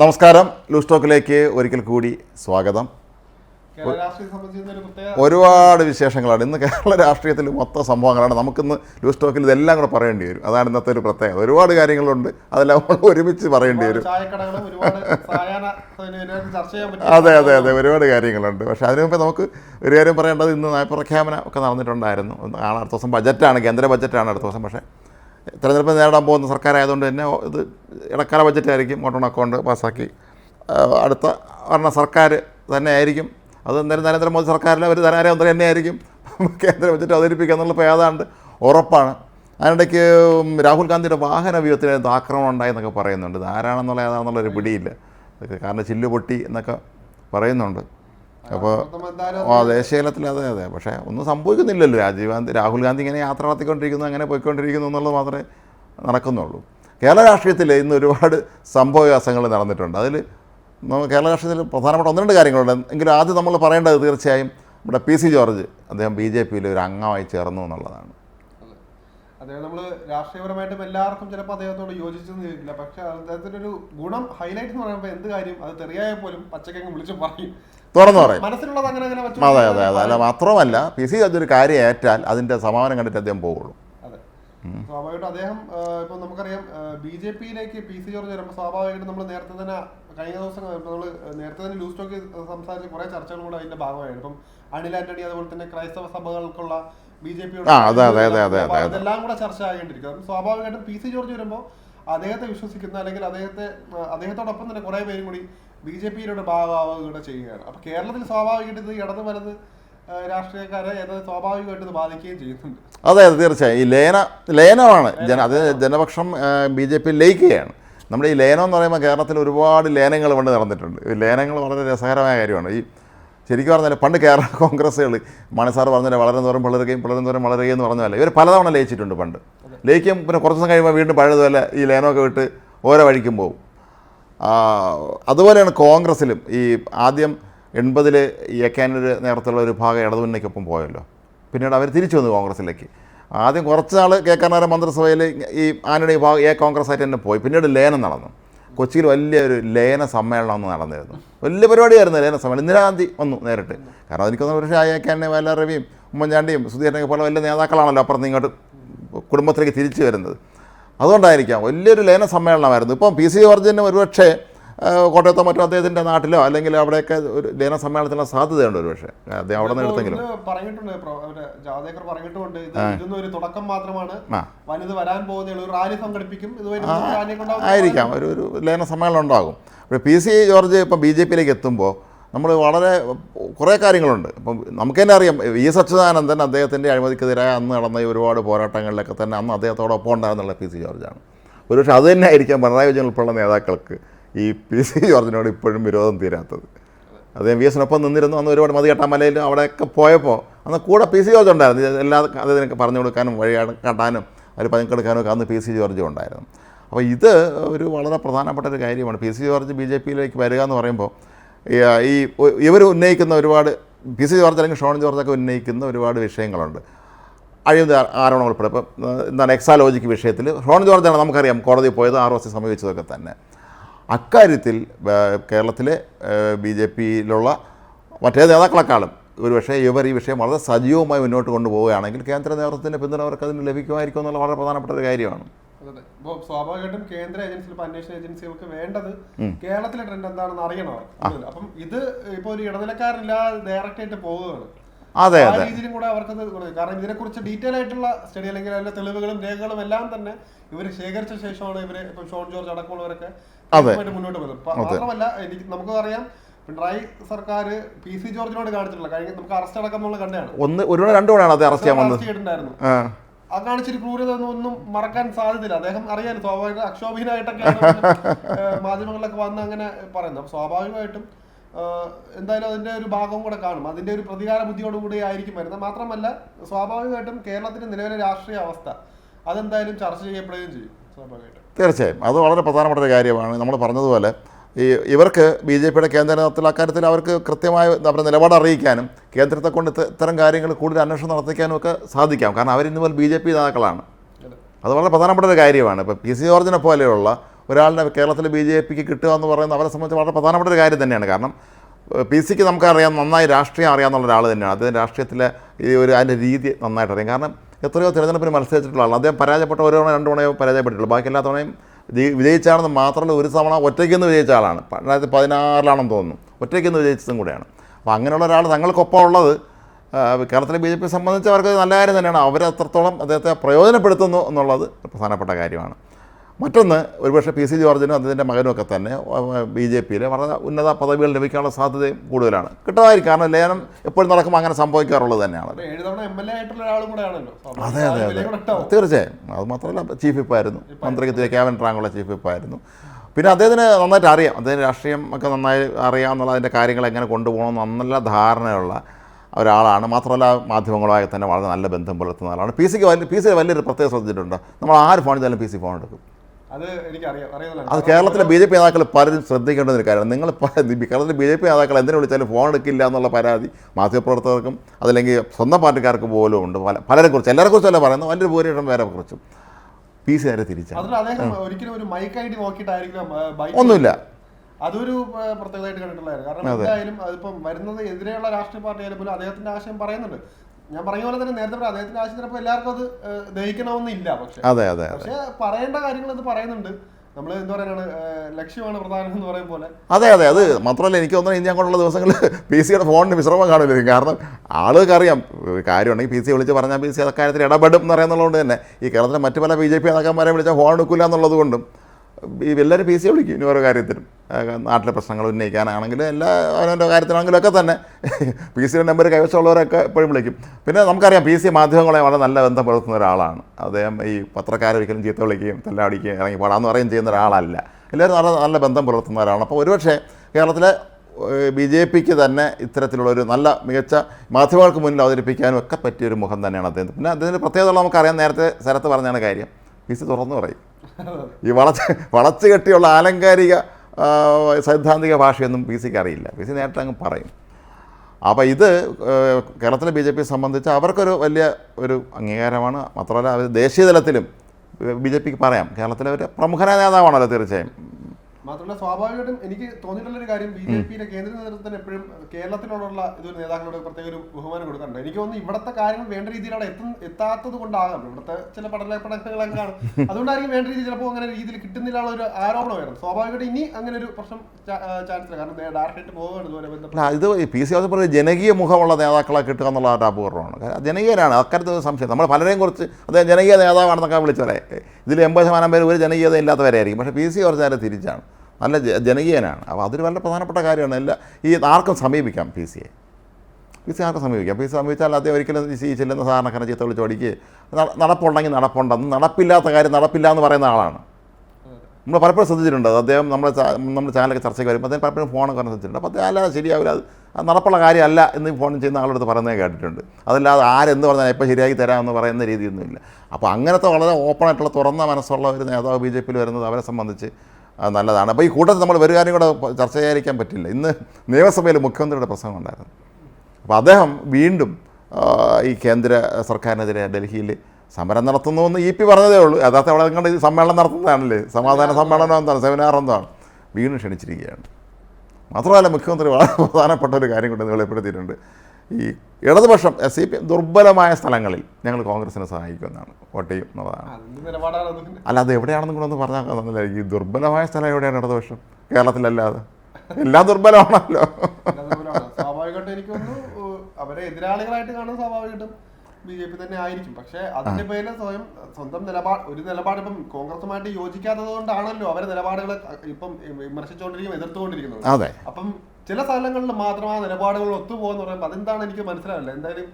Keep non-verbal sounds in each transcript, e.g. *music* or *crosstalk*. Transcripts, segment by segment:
നമസ്കാരം. ലൂസ്റ്റോക്കിലേക്ക് ഒരിക്കൽ കൂടി സ്വാഗതം. ഒരുപാട് വിശേഷങ്ങളാണ്. ഇന്ന് കേരള രാഷ്ട്രീയത്തിൽ മൊത്തം സംഭവങ്ങളാണ്. നമുക്കിന്ന് ലൂസ് ടോക്കിൽ ഇതെല്ലാം കൂടെ പറയേണ്ടി വരും. അതാണ് ഇന്നത്തെ ഒരു പ്രത്യേകത. ഒരുപാട് കാര്യങ്ങളുണ്ട്. അതെല്ലാം നമ്മൾ ഒരുമിച്ച് പറയേണ്ടി വരും. അതെ അതെ അതെ. ഒരുപാട് കാര്യങ്ങളുണ്ട്. പക്ഷേ അതിനു മുമ്പേ നമുക്ക് ഒരു കാര്യം പറയേണ്ടത് ഇന്ന് നയപ്രഖ്യാപനം ഒക്കെ നടന്നിട്ടുണ്ടായിരുന്നു. അടുത്ത ദിവസം ബജറ്റാണ്. കേന്ദ്ര ബജറ്റാണ് അടുത്ത ദിവസം. പക്ഷേ തെരഞ്ഞെടുപ്പ് നേരിടാൻ പോകുന്ന സർക്കാരായതുകൊണ്ട് തന്നെ ഇത് ഇടക്കാല ബജറ്റായിരിക്കും ഓട്ടോൺ അക്കൗണ്ട് പാസ്സാക്കി. അടുത്ത ഭരണ സർക്കാർ തന്നെ ആയിരിക്കും അത് എന്തായാലും നരേന്ദ്രമോദി സർക്കാരിലെ ഒരു ധനകാര്യമന്ത്രി തന്നെ ആയിരിക്കും *laughs* കേന്ദ്ര ബജറ്റ് അവതരിപ്പിക്കുക എന്നുള്ള ഏതാണ്ട് ഉറപ്പാണ്. അതിനിടയ്ക്ക് രാഹുൽ ഗാന്ധിയുടെ വാഹന വ്യൂഹത്തിന് ആക്രമണം ഉണ്ടായി എന്നൊക്കെ പറയുന്നുണ്ട്. ഇത് ആരാണെന്നുള്ള ഏതാണെന്നുള്ളൊരു പിടിയില്ല. കാരണം ചില്ല് പൊട്ടി എന്നൊക്കെ പറയുന്നുണ്ട്. അപ്പോൾ ആ ദേശീയതലത്തിൽ അതെ അതെ. പക്ഷേ ഒന്നും സംഭവിക്കുന്നില്ലല്ലോ. രാജീവ് ഗാന്ധി രാഹുൽ ഗാന്ധി ഇങ്ങനെ യാത്ര നടത്തിക്കൊണ്ടിരിക്കുന്നു അങ്ങനെ പോയിക്കൊണ്ടിരിക്കുന്നു എന്നുള്ളത് മാത്രമേ നടക്കുന്നുള്ളൂ. കേരള രാഷ്ട്രീയത്തിൽ ഇന്ന് ഒരുപാട് സംഭവവികാസങ്ങൾ നടന്നിട്ടുണ്ട്. അതിൽ കേരള രാഷ്ട്രീയത്തിൽ പ്രധാനപ്പെട്ട ഒന്ന് രണ്ട് കാര്യങ്ങളുണ്ട്. എങ്കിലും ആദ്യം നമ്മൾ പറയേണ്ടത് തീർച്ചയായും നമ്മുടെ പി സി ജോർജ് അദ്ദേഹം ബി ജെ പിയിൽ ഒരു അംഗമായി ചേർന്നു എന്നുള്ളതാണ്. അദ്ദേഹം നമ്മൾ രാഷ്ട്രീയപരമായിട്ടും എല്ലാവർക്കും ചിലപ്പോൾ അദ്ദേഹത്തോട് യോജിച്ചെന്ന് ചോദിക്കില്ല പക്ഷെ അദ്ദേഹത്തിന്റെ ഒരു ഗുണം ഹൈലൈറ്റ് എന്ന് പറയുമ്പോൾ എന്ത് കാര്യം? അത് തെറിയായ പോലും പച്ചക്കങ്ങ് വിളിച്ചു പറയും. തുറന്നു പറയും. അതെ അതെ അതെ. അല്ല മാത്രമല്ല പി സി ജോർജ് ഒരു കാര്യം ഏറ്റാൽ അതിന്റെ സമാധാനം കണ്ടിട്ട് അദ്ദേഹം പോവുള്ളൂ. സ്വാഭാവികമായിട്ടും അദ്ദേഹം ഇപ്പൊ നമുക്കറിയാം ബി ജെ പിയിലേക്ക് പി സി ജോർജ് വരുമ്പോൾ സ്വാഭാവികമായിട്ടും നമ്മൾ നേരത്തെ തന്നെ കഴിഞ്ഞ ദിവസം നമ്മൾ നേരത്തെ തന്നെ ലൂസ് ടോക്കി സംസാരിച്ച കുറെ ചർച്ചകളും കൂടെ അതിന്റെ ഭാഗമായിരുന്നു. ഇപ്പം അനിൽ ആന്റണി അതുപോലെ തന്നെ ക്രൈസ്തവ സഭകൾക്കുള്ള ബി ജെ പിയുടെ അതെ, അതെ, അതെ, അതെ, അതെ, അതെ. ഇതെല്ലാം കൂടെ ചർച്ച ആകേണ്ടിരിക്കും അപ്പം സ്വാഭാവികമായിട്ടും പി സി ജോർജ് വരുമ്പോൾ അദ്ദേഹത്തെ വിശ്വസിക്കുന്ന അല്ലെങ്കിൽ അദ്ദേഹത്തെ അദ്ദേഹത്തോടൊപ്പം തന്നെ കുറെ പേരും കൂടി ബി ജെ പിയിലൂടെ കൂടെ ചെയ്യുകയാണ്. അപ്പൊ കേരളത്തിൽ സ്വാഭാവികമായിട്ട് ഇത് ഇടത് വലത് രാഷ്ട്രീയക്കാരെ സ്വാഭാവികമായിട്ട് ഇത് ബാധിക്കുകയും ചെയ്യുന്നുണ്ട്. അതെ അതെ തീർച്ചയായും. ഈ ലയന ലയനമാണ്. ജന അത് ജനപക്ഷം ബി ജെ പി ലയിക്കുകയാണ്. നമ്മുടെ ഈ ലയനം എന്ന് പറയുമ്പോൾ കേരളത്തിൽ ഒരുപാട് ലയനങ്ങൾ പണ്ട് നടന്നിട്ടുണ്ട്. ഈ ലയനങ്ങൾ വളരെ രസകരമായ കാര്യമാണ്. ഈ ശരിക്കും പറഞ്ഞാൽ പണ്ട് കേരള *laughs* കോൺഗ്രസ്സുകൾ മണിസാർ പറഞ്ഞാൽ വളരെ ദൂരം പിളരുകയും പിളരും ദൂരം വളരുകയും എന്ന് പറഞ്ഞതല്ല? ഇവർ പലതവണ ലയിച്ചിട്ടുണ്ട് പണ്ട്. ലയിക്കും പിന്നെ കുറച്ച് ദിവസം കഴിയുമ്പോൾ വീണ്ടും പഴയതുപോലെ ഈ ലയനമൊക്കെ വിട്ട് ഓരോ വഴിക്കും പോകും. അതുപോലെയാണ് കോൺഗ്രസ്സിലും ഈ ആദ്യം എൺപതിൽ എ കാനൊരു നേതൃത്വമുള്ള ഒരു ഭാഗം ഇടതുമുന്നയ്ക്കൊപ്പം പോയല്ലോ. പിന്നീട് അവർ തിരിച്ചു വന്നു കോൺഗ്രസ്സിലേക്ക് ആദ്യം കുറച്ച് നാൾ കെ കരുണാകരൻ മന്ത്രിസഭയിൽ ഈ ആന്റണി ഭാഗം എ കോൺഗ്രസ് ആയിട്ട് തന്നെ പോയി. പിന്നീട് ലയനം നടന്നു. കൊച്ചിയിൽ വലിയൊരു ലേന സമ്മേളനം ഒന്ന് നടന്നിരുന്നു. വലിയ പരിപാടിയായിരുന്നു ലേന സമ്മേളനം. ഇന്ദിരാഗാന്ധി വന്നു നേരിട്ട്. കാരണം എനിക്ക് തോന്നുന്നു പക്ഷേ എ കാനെ വല്ല രവിയും ഉമ്മൻചാണ്ടിയും സുധീരനൊക്കെ പോലെ വലിയ നേതാക്കളാണല്ലോ അപ്പുറത്ത് ഇങ്ങോട്ട് കുടുംബത്തിലേക്ക് തിരിച്ചു വരുന്നത്. അതുകൊണ്ടായിരിക്കാം. വലിയൊരു ലയന സമ്മേളനമായിരുന്നു. ഇപ്പം പി സി ജോർജിന് ഒരുപക്ഷെ കോട്ടയത്തോ മറ്റോ അദ്ദേഹത്തിന്റെ നാട്ടിലോ അല്ലെങ്കിൽ അവിടെയൊക്കെ ഒരു ലയന സമ്മേളനത്തിനുള്ള സാധ്യതയുണ്ട് ഒരുപക്ഷെ. അദ്ദേഹം അവിടെ നിന്ന് എടുത്തെങ്കിലും. പ്രോ- അവർ ജാവദേക്കർ പറഞ്ഞിട്ടുണ്ട് ഇത് ഇതൊന്നും ഒരു തുടക്കം മാത്രമാണ്. വരാൻ പോകുന്ന ഒരു റാലി സംഘടിപ്പിക്കും. ആയിരിക്കാം. ഒരു ഒരു ലയന സമ്മേളനം ഉണ്ടാകും. പക്ഷേ പി സി ജോർജ് ഇപ്പം ബി ജെ പിയിലേക്ക് എത്തുമ്പോൾ നമ്മൾ വളരെ കുറേ കാര്യങ്ങളുണ്ട്. അപ്പം നമുക്ക് തന്നെ അറിയാം വി എസ് അച്യുതാനന്ദൻ അദ്ദേഹത്തിന്റെ അഴിമതിക്കെതിരായ അന്ന് നടന്ന ഒരുപാട് പോരാട്ടങ്ങളിലൊക്കെ തന്നെ അന്ന് അദ്ദേഹത്തോടൊപ്പം ഉണ്ടായിരുന്നുള്ള പി സി ജോർജാണ്. ഒരുപക്ഷെ അത് തന്നെ ആയിരിക്കാം പിണറായി വിജയൻ ഉൾപ്പെടെയുള്ള നേതാക്കൾക്ക് ഈ പി സി ജോർജിനോട് ഇപ്പോഴും വിരോധം തീരാത്തത്. അദ്ദേഹം വി എസിനൊപ്പം നിന്നിരുന്നു അന്ന് ഒരുപാട് മതി കെട്ടാമലയിലും അവിടെയൊക്കെ പോയപ്പോൾ അന്ന് കൂടെ പി സി ജോർജ് ഉണ്ടായിരുന്നു. എല്ലാ അതിനൊക്കെ പറഞ്ഞു കൊടുക്കാനും വഴി കാട്ടാനും അതിൽ പങ്കെടുക്കാനും ഒക്കെ അന്ന് പി സി ജോർജും ഉണ്ടായിരുന്നു. അപ്പോൾ ഇത് ഒരു വളരെ പ്രധാനപ്പെട്ട ഒരു കാര്യമാണ്. P C George B J പിയിലേക്ക് വരിക എന്ന് പറയുമ്പോൾ ഈ ഇവർ ഉന്നയിക്കുന്ന ഒരുപാട് പി സി ജോർജ് അല്ലെങ്കിൽ ഷോൺ ജോർജൊക്കെ ഉന്നയിക്കുന്ന ഒരുപാട് വിഷയങ്ങളുണ്ട്. അഴിമതി ആരോണം ഉൾപ്പെടെ. ഇപ്പം എന്താണ് എക്സാലോജിക്ക് വിഷയത്തിൽ ഷോൺ ജോർജാണ് നമുക്കറിയാം കോടതി പോയത് ആർ ഒ സി സമീപിച്ചതൊക്കെ തന്നെ. അക്കാര്യത്തിൽ കേരളത്തിലെ ബി ജെ പിയിലുള്ള മറ്റേ നേതാക്കളെക്കാളും ഒരുപക്ഷേ ഇവർ ഈ വിഷയം വളരെ സജീവമായി മുന്നോട്ട് കൊണ്ടുപോവുകയാണെങ്കിൽ കേന്ദ്ര നേതൃത്വത്തിന്റെ പിന്തുണ അവർക്ക് അതിന് ലഭിക്കുമായിരിക്കും എന്നുള്ള വളരെ പ്രധാനപ്പെട്ട ഒരു കാര്യമാണ്. അതെ. ഇപ്പോൾ സ്വാഭാവികമായിട്ടും കേന്ദ്ര ഏജൻസികൾ ഇപ്പൊ അന്വേഷണ ഏജൻസികൾക്ക് വേണ്ടത് കേരളത്തിലെ ട്രെൻഡ് എന്താണെന്ന് അറിയണം അപ്പം ഇത് ഇപ്പൊ ഒരു ഇടനിലക്കാരില്ലാതെ ഡയറക്റ്റ് ആയിട്ട് പോവുകയാണ്. അതെ അതെ. രീതിയിലും കൂടെ അവർക്ക് കാരണം ഇതിനെക്കുറിച്ച് ഡീറ്റെയിൽ ആയിട്ടുള്ള സ്റ്റഡി അല്ലെങ്കിൽ അതിന്റെ തെളിവുകളും രേഖകളും എല്ലാം തന്നെ ഇവർ ശേഖരിച്ച ശേഷമാണ് ഇവർ ഇപ്പൊ ഷോൺ ജോർജ് അടക്കമുള്ളവരൊക്കെ. മുന്നോട്ട് പോകുന്നത് മാത്രമല്ല എനിക്ക് നമുക്ക് അറിയാം പിണറായി സർക്കാർ പി സി ജോർജിനോട് കാണിച്ചിട്ടുള്ള കഴിഞ്ഞ നമുക്ക് അറസ്റ്റ് അടക്കം എന്നുള്ള കണ്ടാണ് ഒന്ന് ഒരു രണ്ടു അറസ്റ്റ് ചെയ്യാൻ വന്നത്. ആ കാണിച്ചൊരു ക്രൂരത ഒന്നും മറക്കാൻ സാധ്യതയില്ല. അദ്ദേഹം അറിയാൻ സ്വാഭാവിക അക്ഷോഭീനായിട്ടൊക്കെ മാധ്യമങ്ങളിലൊക്കെ വന്ന് അങ്ങനെ പറയുന്നത്. സ്വാഭാവികമായിട്ടും എന്തായാലും അതിന്റെ ഒരു ഭാഗവും കൂടെ കാണും. അതിന്റെ ഒരു പ്രതികാര ബുദ്ധിയോടുകൂടി ആയിരിക്കും വരുന്നത്. മാത്രമല്ല സ്വാഭാവികമായിട്ടും കേരളത്തിന്റെ നിലവിലെ രാഷ്ട്രീയ അവസ്ഥ അതെന്തായാലും ചർച്ച ചെയ്യപ്പെടുകയും ചെയ്യും. സ്വാഭാവികമായിട്ടും. തീർച്ചയായും. അത് വളരെ പ്രധാനപ്പെട്ട ഒരു കാര്യമാണ്. നമ്മൾ പറഞ്ഞതുപോലെ ഈ ഇവർക്ക് ബി ജെ പിയുടെ കേന്ദ്ര നേതൃത്വത്തിൽ അക്കാര്യത്തിൽ അവർക്ക് കൃത്യമായ അവരുടെ നിലപാട് അറിയിക്കാനും കേന്ദ്രത്തെ കൊണ്ട് ഇത്ത- ഇത്തരം കാര്യങ്ങൾ കൂടുതൽ അന്വേഷണം നടത്തിക്കാനും ഒക്കെ സാധിക്കാം. കാരണം അവരിന്ന് മുതൽ ബി ജെ പി നേതാക്കളാണ്. അത് വളരെ പ്രധാനപ്പെട്ട ഒരു കാര്യമാണ്. ഇപ്പോൾ പി സി ജോർജിനെ പോലെയുള്ള ഒരാളിനെ കേരളത്തിൽ ബി ജെ പിക്ക് കിട്ടുക എന്ന് പറയുന്നത് അവരെ സംബന്ധിച്ച് വളരെ പ്രധാനപ്പെട്ട ഒരു കാര്യം തന്നെയാണ്. കാരണം പി സിക്ക് നമുക്കറിയാം നന്നായി രാഷ്ട്രീയം അറിയാവുന്ന ഒരാൾ തന്നെയാണ്. അദ്ദേഹം രാഷ്ട്രീയത്തിലെ ഈ ഒരു അതിന്റെ രീതി നന്നായിട്ട് അറിയാം കാരണം എത്രയോ തിരഞ്ഞെടുപ്പിന് മത്സരിച്ചിട്ടുള്ള ആളാണ്. അദ്ദേഹം പരാജയപ്പെട്ട ഒരു തവണ രണ്ട് തവണയോ പരാജയപ്പെട്ടിട്ടുള്ളൂ. ബാക്കി എല്ലാ തവണയും വിജയിച്ചാണെന്ന് മാത്രമല്ല ഒരു തവണ ഒറ്റയ്ക്കെന്ന് വിജയിച്ച ആളാണ്. രണ്ടായിരത്തി പതിനാറിലാണെന്ന് തോന്നുന്നു. ഒറ്റയ്ക്കെന്ന് വിജയിച്ചതും കൂടെയാണ്. അപ്പോൾ അങ്ങനെയുള്ള ഒരാൾ തങ്ങൾക്കൊപ്പം ഉള്ളത് കേരളത്തിലെ ബി ജെ പി സംബന്ധിച്ച് അവർക്ക് നല്ല കാര്യം തന്നെയാണ്. അവർ അത്രത്തോളം അദ്ദേഹത്തെ പ്രയോജനപ്പെടുത്തുന്നു എന്നുള്ളത് പ്രധാനപ്പെട്ട കാര്യമാണ്. മറ്റൊന്ന് ഒരുപക്ഷെ പി സി ജോർജിനും അദ്ദേഹത്തിന്റെ മകനും ഒക്കെ തന്നെ ബി ജെ പിയിൽ വളരെ ഉന്നത പദവികൾ ലഭിക്കാനുള്ള സാധ്യതയും കൂടുതലാണ്. കിട്ടുമായിരിക്കും കാരണം ലേനം എപ്പോഴും നടക്കുമ്പോൾ അങ്ങനെ സംഭവിക്കാറുള്ളത് തന്നെയാണ്. അതെ അതെ അതെ. തീർച്ചയായും. അത് മാത്രമല്ല ചീഫ് വിപ്പായിരുന്നു മന്ത്രിക്ക് ക്യാബിനറ്റ് റാങ്കുള്ള ചീഫ് വിപ്പായിരുന്നു പിന്നെ അദ്ദേഹത്തിന് നന്നായിട്ട് അറിയാം. അദ്ദേഹത്തിന് രാഷ്ട്രീയം ഒക്കെ നന്നായി അറിയാമെന്നുള്ള അതിന്റെ കാര്യങ്ങൾ എങ്ങനെ കൊണ്ടുപോകണം നല്ല ധാരണയുള്ള ഒരാളാണ്. മാത്രമല്ല മാധ്യമങ്ങളുമായി തന്നെ വളരെ നല്ല ബന്ധം പുലർത്തുന്ന ആളാണ്. പി സിക്ക് വലിയ പി സി വലിയൊരു പ്രത്യേകം ശ്രദ്ധിച്ചിട്ടുണ്ട്. നമ്മൾ ആര് ഫോൺ ചെയ്താലും പി സി ഫോൺ എടുക്കും. അത് കേരളത്തിലെ ബി ജെ പി നേതാക്കൾ പലരും ശ്രദ്ധിക്കേണ്ട ഒരു കാര്യമാണ്. നിങ്ങൾ കേരളത്തിലെ ബി ജെ പി നേതാക്കൾ എന്തിനു വിളിച്ചാലും ഫോൺ എടുക്കില്ല എന്നുള്ള പരാതി മാധ്യമപ്രവർത്തകർക്കും അതല്ലെങ്കിൽ സ്വന്തം പാർട്ടിക്കാർക്ക് പോലും ഉണ്ട്. പല പലരെ കുറിച്ച് എല്ലാവരെ കുറിച്ചല്ല പറയുന്നത് വലിയൊരു ഭൂരിപക്ഷം പേരെ കുറിച്ചും. പി സി തിരിച്ചാണ് ഡി നോക്കിയിട്ടായിരിക്കും ഒന്നുമില്ല. അതൊരു ആ, പ്രത്യേകതയായിട്ട് കണ്ടിട്ടുള്ളതായിരുന്നു. കാരണം എന്തായാലും അതിപ്പം വരുന്നത് എതിരെയുള്ള രാഷ്ട്രീയ പാർട്ടി ആയാലും പോലും അദ്ദേഹത്തിന്റെ ആശയം പറയുന്നുണ്ട്. ഞാൻ പറഞ്ഞ പോലെ തന്നെ നേരത്തെ പറയാം അദ്ദേഹത്തിന്റെ ആശയം ചിലപ്പോൾ എല്ലാവർക്കും അത് ദഹിക്കണമെന്നില്ല പക്ഷെ. അതെ അതെ പക്ഷെ പറയേണ്ട കാര്യങ്ങൾ അത് പറയുന്നുണ്ട്. നമ്മൾ എന്താ പറയുകയാണ് ലക്ഷ്യമാണ് പ്രധാനം എന്ന് പറയും പോലെ. അതെ അതെ അത് മാത്രമല്ല എനിക്ക് തോന്നുന്നു ഇനി അങ്ങോട്ടുള്ള ദിവസങ്ങളിൽ പി സിയുടെ ഫോണിന് വിശ്രമം കാണില്ല കാരണം ആളുകൾക്ക് അറിയാം ഒരു കാര്യമുണ്ടെങ്കിൽ പി സി വിളിച്ച് പറഞ്ഞാൽ പി സി അക്കാര്യത്തിൽ ഇടപെടും എന്ന് പറയുന്നതുകൊണ്ട് തന്നെ ഈ കേരളത്തിലെ മറ്റു പല ബി ജെ പി നേതാക്കന്മാരെ വിളിച്ചാൽ ഫോൺ എടുക്കില്ല എന്നുള്ളത് കൊണ്ടും എല്ലാവരും പി സി വിളിക്കും ഇനി ഓരോ കാര്യത്തിനും. നാട്ടിലെ പ്രശ്നങ്ങൾ ഉന്നയിക്കാനാണെങ്കിലും എല്ലാ അവനവന്റെ കാര്യത്തിനാണെങ്കിലും ഒക്കെ തന്നെ *laughs* പി സിയുടെ നമ്പർ കൈവശമുള്ളവരൊക്കെ എപ്പോഴും വിളിക്കും. പിന്നെ നമുക്കറിയാം പി സി മാധ്യമങ്ങളെ വളരെ നല്ല ബന്ധം പുലർത്തുന്ന ഒരാളാണ്. അദ്ദേഹം ഈ പത്രക്കാരെ ഒരിക്കലും ചീത്ത വിളിക്കുകയും തല്ലാടിക്കുകയും ഇറങ്ങി പാടാന്ന് പറയുകയും ചെയ്യുന്ന ഒരാളല്ല. എല്ലാവരും നല്ല നല്ല ബന്ധം പുലർത്തുന്നവരാണ് അപ്പോൾ ഒരുപക്ഷെ കേരളത്തിലെ ബി ജെ പിക്ക് തന്നെ ഇത്തരത്തിലുള്ള ഒരു നല്ല മികച്ച മാധ്യമങ്ങൾക്ക് മുന്നിൽ അവതരിപ്പിക്കാനും ഒക്കെ പറ്റിയൊരു മുഖം തന്നെയാണ് അദ്ദേഹം. പിന്നെ അദ്ദേഹത്തിന്റെ പ്രത്യേകത നമുക്കറിയാം. നേരത്തെ സ്ഥലത്ത് പറഞ്ഞാണ് കാര്യം പി സി തുറന്നു പറയും. ഈ വളച്ച് വളച്ച് കെട്ടിയുള്ള ആലങ്കാരിക സൈദ്ധാന്തിക ഭാഷയൊന്നും പി സിക്ക് അറിയില്ല. പി സി നേരത്തെ അങ്ങ് പറയും. അപ്പോൾ ഇത് കേരളത്തിലെ ബി ജെ പിയെ സംബന്ധിച്ച് അവർക്കൊരു വലിയ ഒരു അംഗീകാരമാണ്. മാത്രമല്ല അവർ ദേശീയ തലത്തിലും ബി ജെ പിക്ക് പറയാം. കേരളത്തിലെ ഒരു പ്രമുഖനായ നേതാവാണല്ലോ തീർച്ചയായും. മാത്രമല്ല സ്വാഭാവികമായിട്ടും എനിക്ക് തോന്നിയിട്ടുള്ള ഒരു കാര്യം ബി ജെ പിയുടെ കേന്ദ്ര നേതൃത്വത്തിന് എപ്പോഴും കേരളത്തിനോടുള്ള ഇതൊരു നേതാക്കളോട് പ്രത്യേക ഒരു ബഹുമാനം കൊടുക്കാറുണ്ട്. എനിക്ക് തോന്നുന്നു ഇവിടുത്തെ കാര്യങ്ങൾ വേണ്ട രീതിയിലാണ് എത്തുന്ന എത്താത്തത് കൊണ്ടാകാം. ഇവിടുത്തെ ചില പഠന പഠനങ്ങളൊക്കെ കാണും അതുകൊണ്ടായിരിക്കും വേണ്ട രീതിയിൽ ചിലപ്പോൾ അങ്ങനെ രീതിയിൽ കിട്ടുന്നില്ല ഒരു ആരോപണം വരണം സ്വാഭാവികമായിട്ട് ഇനി അങ്ങനെ ഒരു പ്രശ്നം ചാൻസ് കാരണം ഡയറക്റ്റായിട്ട് പോവുകയാണ് ഇതുപോലെ ഇത് പി സി പറഞ്ഞ ജനകീയ മുഖമുള്ള നേതാക്കളെ കിട്ടുക എന്നുള്ള ഒരു അപൂർവമാണ് ജനകീയനാണ് അക്കാര്യത്തിൽ സംശയം. നമ്മൾ പലരെയും കുറിച്ച് അദ്ദേഹം ജനകീയ നേതാവാണെന്നൊക്കെ വിളിച്ചവരെ ഇതിൽ എൺപത് ശതമാനം പേര് ഒരു ജനകീയത ഇല്ലാത്തവരായിരിക്കും പക്ഷേ പി സി കുറച്ച് നേരെ തിരിച്ചാണ്. നല്ല ജനകീയനാണ്. അപ്പോൾ അതൊരു വളരെ പ്രധാനപ്പെട്ട കാര്യമാണ്. എല്ലാ ഈ ആർക്കും സമീപിക്കാം പി സിയെ പി സി ആർക്കും സമീപിക്കാം. പി സി സമീപിച്ചാൽ അദ്ദേഹം ഒരിക്കലും ഈ ചെല്ലുന്ന സാധാരണക്കാരനെ ചീത്ത വിളിച്ച് ഓടിക്ക്. നട- നടപ്പുണ്ടെങ്കിൽ നടപ്പുണ്ടെന്ന് നടപ്പില്ലാത്ത കാര്യം നടപ്പില്ല എന്ന് പറയുന്ന ആളാണ്. നമ്മൾ പലപ്പോഴും ശ്രദ്ധിച്ചിട്ടുണ്ട്. അദ്ദേഹം നമ്മുടെ നമ്മുടെ ചാനലൊക്കെ ചർച്ചയ്ക്ക് വരുമ്പോൾ അദ്ദേഹം പലപ്പോഴും ഫോണൊക്കെ ശ്രദ്ധിച്ചിട്ടുണ്ട്. അപ്പോൾ അദ്ദേഹം അല്ല ശരിയാവില്ല. അത് നടപ്പുള്ള കാര്യമല്ല എന്ന് ഫോൺ ചെയ്യുന്ന ആളെടുത്ത് പറയുന്നത് കേട്ടിട്ടുണ്ട്. അതല്ലാതെ ആരെന്ത് പറഞ്ഞാൽ എപ്പോൾ ശരിയാക്കി തരാമെന്ന് പറയുന്ന രീതിയൊന്നുമില്ല. അപ്പോൾ അങ്ങനത്തെ വളരെ ഓപ്പണായിട്ടുള്ള തുറന്ന മനസ്സുള്ള ഒരു നേതാവ് ബി ജെ പിയിൽ വരുന്നത് അവരെ സംബന്ധിച്ച് നല്ലതാണ്. അപ്പോൾ ഈ കൂട്ടത്തിൽ നമ്മൾ ഒരു കാര്യം കൂടെ ചർച്ച ചെയ്യാതിരിക്കാൻ പറ്റില്ല. ഇന്ന് നിയമസഭയിൽ മുഖ്യമന്ത്രിയുടെ പ്രസംഗം ഉണ്ടായിരുന്നു. അപ്പോൾ അദ്ദേഹം വീണ്ടും ഈ കേന്ദ്ര സർക്കാരിനെതിരെ ഡൽഹിയിൽ സമരം നടത്തുന്നു എന്ന് ഇ പി പറഞ്ഞതേ ഉള്ളൂ. യഥാർത്ഥ അവിടെ കണ്ട് സമ്മേളനം നടത്തുന്നതാണല്ലേ? സമാധാന സമ്മേളനം എന്താണ്? സെമിനാർ എന്താണ്? വീണ്ടും ക്ഷണിച്ചിരിക്കുകയാണ്. മാത്രമല്ല മുഖ്യമന്ത്രി വളരെ പ്രധാനപ്പെട്ട ഒരു കാര്യം കൊണ്ട് വെളിപ്പെടുത്തിയിട്ടുണ്ട് ഈ ഇടതുപക്ഷം സി പി ദുർബലമായ സ്ഥലങ്ങളിൽ ഞങ്ങൾ കോൺഗ്രസിനെ സഹായിക്കുമെന്നാണ് വോട്ട് ചെയ്യും എന്നുള്ളതാണ്. അല്ല അത് എവിടെയാണെന്നും കൂടെ ഒന്ന് പറഞ്ഞാൽ തന്നില്ല ഈ ദുർബലമായ സ്ഥലം എവിടെയാണ് ഇടതുപക്ഷം? കേരളത്തിലല്ലാതെ എല്ലാം ദുർബലമാണല്ലോ. സ്വാഭാവികമായിട്ടും എനിക്ക് തോന്നുന്നു അവരെ എതിരാളികളായിട്ട് കാണുന്ന സ്വാഭാവികമായിട്ടും ബി ജെ പി തന്നെ ആയിരിക്കും. പക്ഷെ അതിന്റെ പേരിൽ സ്വയം സ്വന്തം നിലപാട് ഒരു നിലപാട് ഇപ്പം കോൺഗ്രസുമായിട്ട് യോജിക്കാത്തത് കൊണ്ടാണല്ലോ അവരെ നിലപാടുകളെ ഇപ്പം വിമർശിച്ചുകൊണ്ടിരിക്കും എതിർത്തുകൊണ്ടിരിക്കുന്നത്. അതെ. അപ്പം ചില സ്ഥലങ്ങളിൽ മാത്രം ആ നിലപാടുകൾ ഒത്തുപോകുന്ന പറയുമ്പോൾ അതെന്താണ് എനിക്ക് മനസ്സിലാവില്ല. എന്തായാലും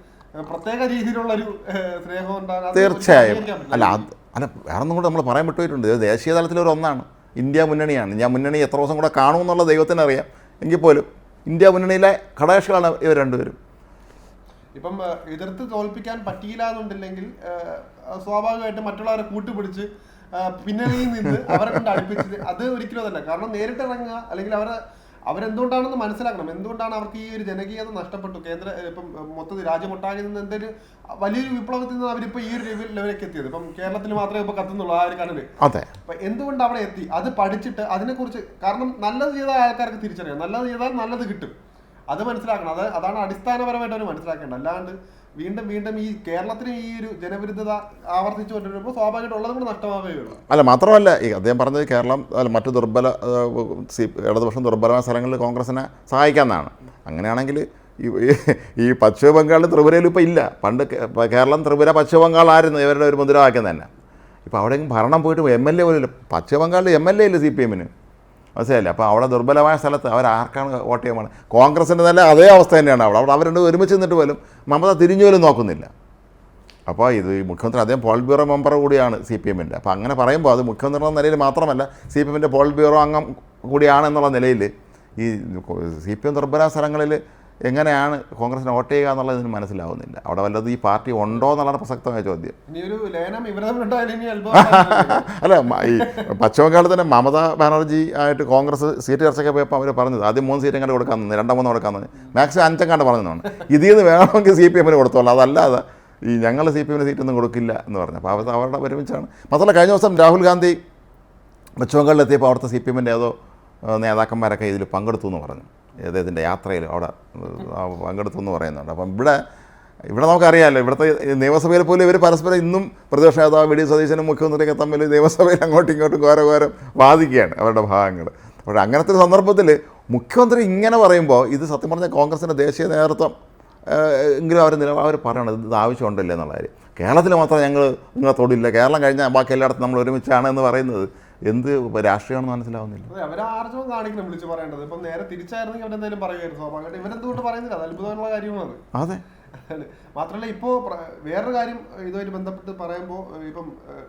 പ്രത്യേക രീതിയിലുള്ള ഒരു സ്നേഹം ഉണ്ടാകാൻ തീർച്ചയായും. അല്ല അത് അല്ല വേറെ ഒന്നും കൂടെ നമ്മൾ പറയാൻ വിട്ടുപോയിട്ടുണ്ട് ഇത് ദേശീയ തലത്തിൽ ഒരു ഒന്നാണ്. ഇന്ത്യ മുന്നണിയാണ്. ഞാൻ മുന്നണി എത്ര ദിവസം കൂടെ കാണുമെന്നുള്ള ദൈവത്തിന് അറിയാം. എങ്കിൽ പോലും ഇന്ത്യ മുന്നണിയിലെ ഘടകക്ഷികളാണ് ഇവർ രണ്ടുപേരും. ഇപ്പം എതിർത്ത് തോൽപ്പിക്കാൻ പറ്റിയില്ല എന്നുണ്ടെങ്കിൽ സ്വാഭാവികമായിട്ട് മറ്റുള്ളവരെ കൂട്ടുപിടിച്ച് പിന്നണിയിൽ നിന്ന് അവരെ കൊണ്ട് അടുപ്പിച്ച് അത് ഒരിക്കലും അതല്ല. കാരണം നേരിട്ട് ഇറങ്ങുക അല്ലെങ്കിൽ അവരെ അവരെന്തുകൊണ്ടാണെന്ന് മനസ്സിലാക്കണം. എന്തുകൊണ്ടാണ് അവർക്ക് ഈ ഒരു ജനകീയത നഷ്ടപ്പെട്ടു? കേന്ദ്ര ഇപ്പം മൊത്തത്തിൽ രാജ്യമൊട്ടാകെ നിന്ന് എന്തൊരു വലിയൊരു വിപ്ലവത്തിൽ നിന്ന് അവരിപ്പോ ഈ ഒരു ലെവലിലേക്ക് എത്തിയത്. ഇപ്പം കേരളത്തിൽ മാത്രമേ ഇപ്പൊ കത്തുന്നുള്ളൂ ആ ഒരു കനൽ അതെ. അപ്പൊ എന്തുകൊണ്ട് അവിടെ എത്തി? അത് പഠിച്ചിട്ട് അതിനെക്കുറിച്ച് കാരണം നല്ലത് ചെയ്ത ആൾക്കാർക്ക് തിരിച്ചറിയാം. നല്ലത് ചെയ്താൽ നല്ലത് കിട്ടും. അത് മനസ്സിലാക്കണം. അത് അതാണ് അടിസ്ഥാനപരമായിട്ട് അവർ മനസ്സിലാക്കേണ്ടത്. അല്ലാണ്ട് വീണ്ടും വീണ്ടും ഈ കേരളത്തിന് ഈ ഒരു ജനവിരുദ്ധത ആവർത്തിച്ചു കൊണ്ടുവരുമ്പോൾ സ്വാഭാവികമായിട്ട് ഉള്ളത് കൂടെ നഷ്ടമാവേ ഉള്ളൂ. അല്ല മാത്രമല്ല ഈ അദ്ദേഹം പറഞ്ഞത് കേരളം അല്ല മറ്റു ദുർബല ഇടതുപക്ഷം ദുർബലമായ സ്ഥലങ്ങളിൽ കോൺഗ്രസിനെ സഹായിക്കാമെന്നാണ്. അങ്ങനെയാണെങ്കിൽ ഈ പശ്ചിമ ബംഗാളിൽ ത്രിപുരയിൽ ഇപ്പോൾ ഇല്ല. പണ്ട് കേരളം ത്രിപുര പശ്ചിമ ബംഗാളായിരുന്നു ഇവരുടെ ഒരു മുദ്രാവാക്യം തന്നെ. ഇപ്പോൾ അവിടെയെങ്കിലും ഭരണം പോയിട്ട് എം എൽ എ പോലും പശ്ചിമ ബംഗാളിൽ എം എൽ എ ഇല്ല സി പി എമ്മിന്? മനസ്സിലായില്ലേ? അപ്പോൾ അവിടെ ദുർബലമായ സ്ഥലത്ത് അവർ ആർക്കാണ് വോട്ട് ചെയ്യാൻ കോൺഗ്രസിന്റെ തന്നെ അതേ അവസ്ഥ തന്നെയാണ്. അവിടെ അവിടെ അവർ രണ്ട് ഒരുമിച്ച് നിന്നിട്ട് പോലും മമത തിരിഞ്ഞു പോലും നോക്കുന്നില്ല. അപ്പോൾ ഇത് ഈ മുഖ്യമന്ത്രി അദ്ദേഹം പോളിറ്റ് ബ്യൂറോ മെമ്പർ കൂടിയാണ് സി പി എമ്മിന്റെ അപ്പോൾ അങ്ങനെ പറയുമ്പോൾ അത് മുഖ്യമന്ത്രി എന്ന നിലയിൽ മാത്രമല്ല സി പി എമ്മിന്റെ പോളിറ്റ് ബ്യൂറോ അംഗം കൂടിയാണെന്നുള്ള നിലയിൽ ഈ സി പി എം ദുർബല സ്ഥലങ്ങളിൽ എങ്ങനെയാണ് കോൺഗ്രസിന് വോട്ട് ചെയ്യുക എന്നുള്ളത് ഇതിന് മനസ്സിലാവുന്നില്ല. അവിടെ വല്ലത് ഈ പാർട്ടി ഉണ്ടോ എന്നുള്ളതാണ് പ്രസക്തമായ ചോദ്യം. *laughs* അല്ല ഈ പശ്ചിമ ബംഗാളിൽ തന്നെ മമതാ ബാനർജി ആയിട്ട് കോൺഗ്രസ് സീറ്റ് ചർച്ചയ്ക്ക് പോയപ്പോൾ അവർ പറഞ്ഞത് ആദ്യം മൂന്ന് സീറ്റ് കണ്ട് കൊടുക്കാൻ തന്നെ രണ്ടോ മൂന്നോ കൊടുക്കാൻ തന്നെ മാക്സിമം അഞ്ചെങ്ങാണ്ട് പറഞ്ഞതാണ്. ഇതിൽ നിന്ന് വേണമെങ്കിൽ സി പി എമ്മിന് കൊടുത്തോളാം. അതല്ലാതെ ഈ ഞങ്ങൾ സി പി എമ്മിന് സീറ്റൊന്നും കൊടുക്കില്ല എന്ന് പറഞ്ഞു അപ്പോൾ അവർ അവരുടെ ഒരുമിച്ചാണ്. മാത്രമല്ല കഴിഞ്ഞ ദിവസം രാഹുൽ ഗാന്ധി പശ്ചിമ ബംഗാളിലെത്തിയപ്പോൾ അവിടുത്തെ സി പി എമ്മിന്റെ ഏതോ നേതാക്കന്മാരൊക്കെ ഇതിൽ പങ്കെടുത്തു എന്ന് പറഞ്ഞു. ഏതേതിന്റെ യാത്രയിൽ അവിടെ പങ്കെടുത്തു എന്ന് പറയുന്നുണ്ട്. അപ്പം ഇവിടെ ഇവിടെ നമുക്കറിയാമല്ലോ ഇവിടുത്തെ നിയമസഭയിൽ പോലും ഇവർ പരസ്പരം ഇന്നും പ്രതിപക്ഷ നേതാവ് വി ഡി സതീശനും മുഖ്യമന്ത്രിയൊക്കെ തമ്മിൽ നിയമസഭയിൽ അങ്ങോട്ടും ഇങ്ങോട്ടും ഘോരഘോരം വാദിക്കുകയാണ് അവരുടെ ഭാഗങ്ങൾ. അപ്പോൾ അങ്ങനത്തെ ഒരു സന്ദർഭത്തിൽ മുഖ്യമന്ത്രി ഇങ്ങനെ പറയുമ്പോൾ ഇത് സത്യം പറഞ്ഞാൽ കോൺഗ്രസിന്റെ ദേശീയ നേതൃത്വം എങ്കിലും അവർ നില അവർ പറയണത് ഇത് ആവശ്യമുണ്ടല്ലേ എന്നുള്ള കേരളത്തിൽ മാത്രം ഞങ്ങൾ നിങ്ങളെ തൊടില്ല. കേരളം കഴിഞ്ഞാൽ ബാക്കി എല്ലായിടത്തും നമ്മൾ ഒരുമിച്ചാണ് എന്ന് പറയുന്നത്. എന്ത് രാഷ്ട്രീയമാണെന്ന് മനസ്സിലാവുന്നില്ല. അവരെ ആർജവം കാണിക്കണം വിളിച്ചു പറയേണ്ടത്. ഇപ്പം നേരെ തിരിച്ചായിരുന്നെങ്കിൽ അവരെന്തായാലും പറയുമായിരുന്നു സ്വാഭാവികമായിട്ട്. ഇവരെന്തുകൊണ്ട് പറയുന്നില്ല? അത് അത്ഭുതമുള്ള കാര്യമാണ് അതെ. മാത്രമല്ല ഇപ്പോ പ്ര- വേറൊരു കാര്യം ഇതുമായിട്ട് ബന്ധപ്പെട്ട് പറയുമ്പോൾ ഇപ്പം